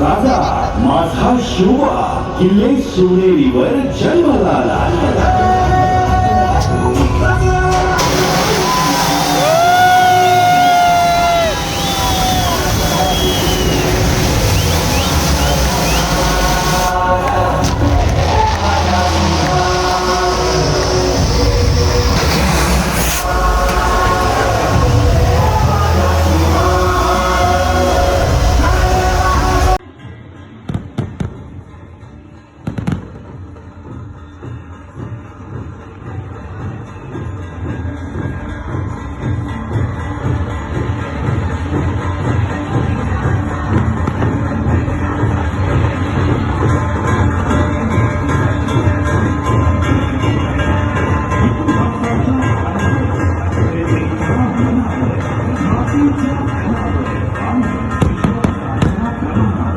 राजा माझा शिवा किल्ले शिवनेरीवर जन्मला झाला